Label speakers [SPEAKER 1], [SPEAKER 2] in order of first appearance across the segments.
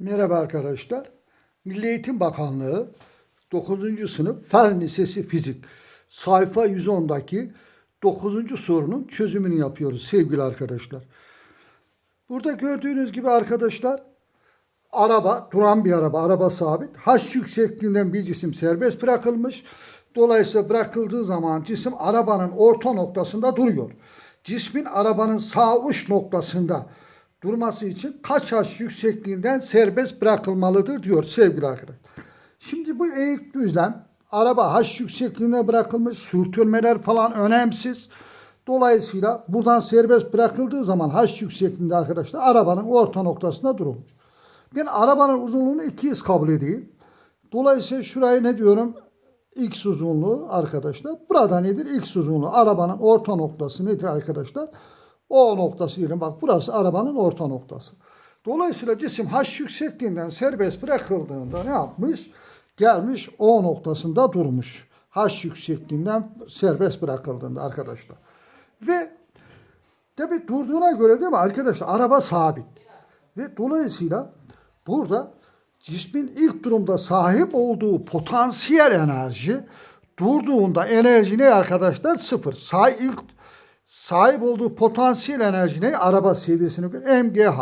[SPEAKER 1] Merhaba arkadaşlar. Milli Eğitim Bakanlığı 9. sınıf Fen Lisesi Fizik sayfa 110'daki 9. sorunun çözümünü yapıyoruz sevgili arkadaşlar. Burada gördüğünüz gibi arkadaşlar araba duran bir araba, araba sabit. H yüksekliğinden bir cisim serbest bırakılmış. Dolayısıyla bırakıldığı zaman cisim arabanın orta noktasında duruyor. Cismin arabanın sağ uç noktasında durması için kaç H yüksekliğinden serbest bırakılmalıdır diyor sevgili arkadaşlar. Şimdi bu eğik düzlem araba H yüksekliğine bırakılmış sürtünmeler falan önemsiz. Dolayısıyla buradan serbest bırakıldığı zaman H yüksekliğinde arkadaşlar arabanın orta noktasında durulmuş. Ben arabanın uzunluğunu 200 kabul edeyim. Dolayısıyla şurayı ne diyorum? X uzunluğu arkadaşlar. Burada nedir? X uzunluğu. Arabanın orta noktası nedir arkadaşlar? O noktası diyelim. Bak burası arabanın orta noktası. Dolayısıyla cisim H yüksekliğinden serbest bırakıldığında ne yapmış? Gelmiş O noktasında durmuş. H yüksekliğinden serbest bırakıldığında arkadaşlar. Ve tabi durduğuna göre değil mi arkadaşlar? Araba sabit. Ve dolayısıyla burada cismin ilk durumda sahip olduğu potansiyel enerji durduğunda enerji ne arkadaşlar? Sıfır. Sah ilk sahip olduğu potansiyel enerji ne? Araba seviyesine göre MGH.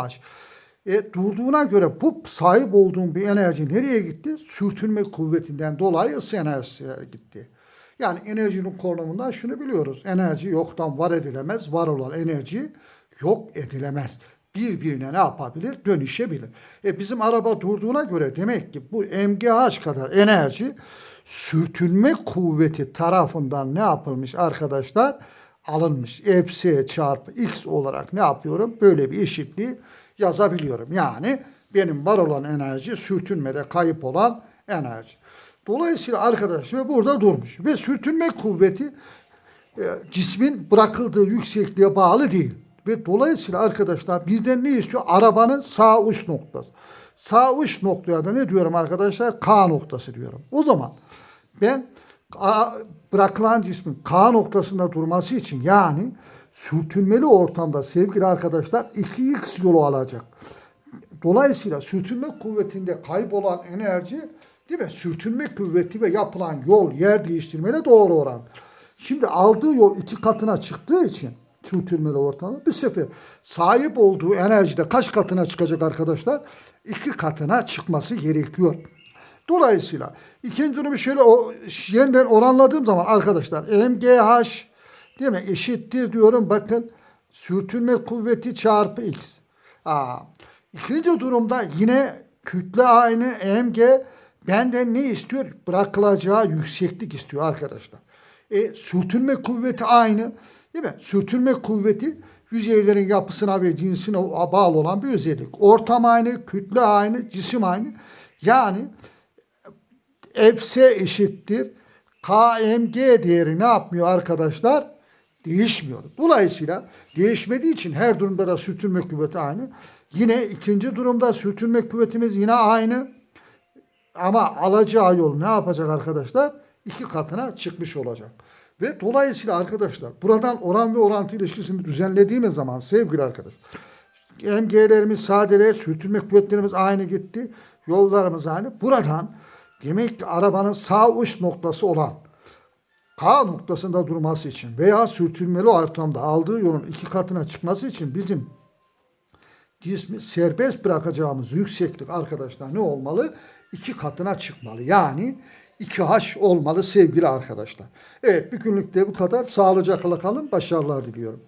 [SPEAKER 1] E, durduğuna göre bu sahip olduğum bir enerji nereye gitti? Sürtünme kuvvetinden dolayı ısı enerjisine gitti. Yani enerjinin konumundan şunu biliyoruz. Enerji yoktan var edilemez. Var olan enerji yok edilemez. Birbirine ne yapabilir? Dönüşebilir. E bizim araba durduğuna göre demek ki bu MGH kadar enerji sürtünme kuvveti tarafından ne yapılmış arkadaşlar? Alınmış. Fc çarpı x olarak ne yapıyorum? Böyle bir eşitliği yazabiliyorum. Yani benim var olan enerji sürtünmede kayıp olan enerji. Dolayısıyla arkadaşlar burada durmuş. Ve sürtünme kuvveti e, cismin bırakıldığı yüksekliğe bağlı değil. Ve dolayısıyla arkadaşlar bizden ne istiyor? Arabanın sağ uç noktası. Sağ uç noktaya da ne diyorum arkadaşlar? K noktası diyorum. O zaman ben a- bırakılan cismin K noktasında durması için yani sürtünmeli ortamda sevgili arkadaşlar 2x yolu alacak. Dolayısıyla sürtünme kuvvetinde kaybolan enerji değil mi? Sürtünme kuvveti ve yapılan yol yer değiştirmeyle doğru oran. Şimdi aldığı yol iki katına çıktığı için sürtünmeli ortamda bir sefer sahip olduğu enerjide kaç katına çıkacak arkadaşlar? İki katına çıkması gerekiyor. Dolayısıyla ikinci durumu şöyle o, yeniden oranladığım zaman arkadaşlar MGH değil mi eşittir diyorum bakın sürtünme kuvveti çarpı x. Aa, ikinci durumda yine kütle aynı mg benden ne istiyor? Bırakılacağı yükseklik istiyor arkadaşlar. E, sürtünme kuvveti aynı değil mi? Sürtünme kuvveti yüzeylerin yapısına ve cinsine bağlı olan bir özellik. Ortam aynı, kütle aynı, cisim aynı. Yani Fs eşittir. KMG değeri ne yapmıyor arkadaşlar? Değişmiyor. Dolayısıyla değişmediği için her durumda da sürtünme kuvveti aynı. Yine ikinci durumda sürtünme kuvvetimiz yine aynı. Ama alacağı yol ne yapacak arkadaşlar? İki katına çıkmış olacak. Ve dolayısıyla arkadaşlar buradan oran ve orantı ilişkisini düzenlediğimiz zaman sevgili arkadaşlar MG'lerimiz sadele, sürtünme kuvvetlerimiz aynı gitti. Yollarımız aynı. Buradan demek ki arabanın sağ uç noktası olan K noktasında durması için veya sürtünmeli ortamda aldığı yolun iki katına çıkması için bizim cismi serbest bırakacağımız yükseklik arkadaşlar ne olmalı? İki katına çıkmalı. Yani 2H olmalı sevgili arkadaşlar. Evet bir günlük de bu kadar. Sağlıcakla kalın. Başarılar diliyorum.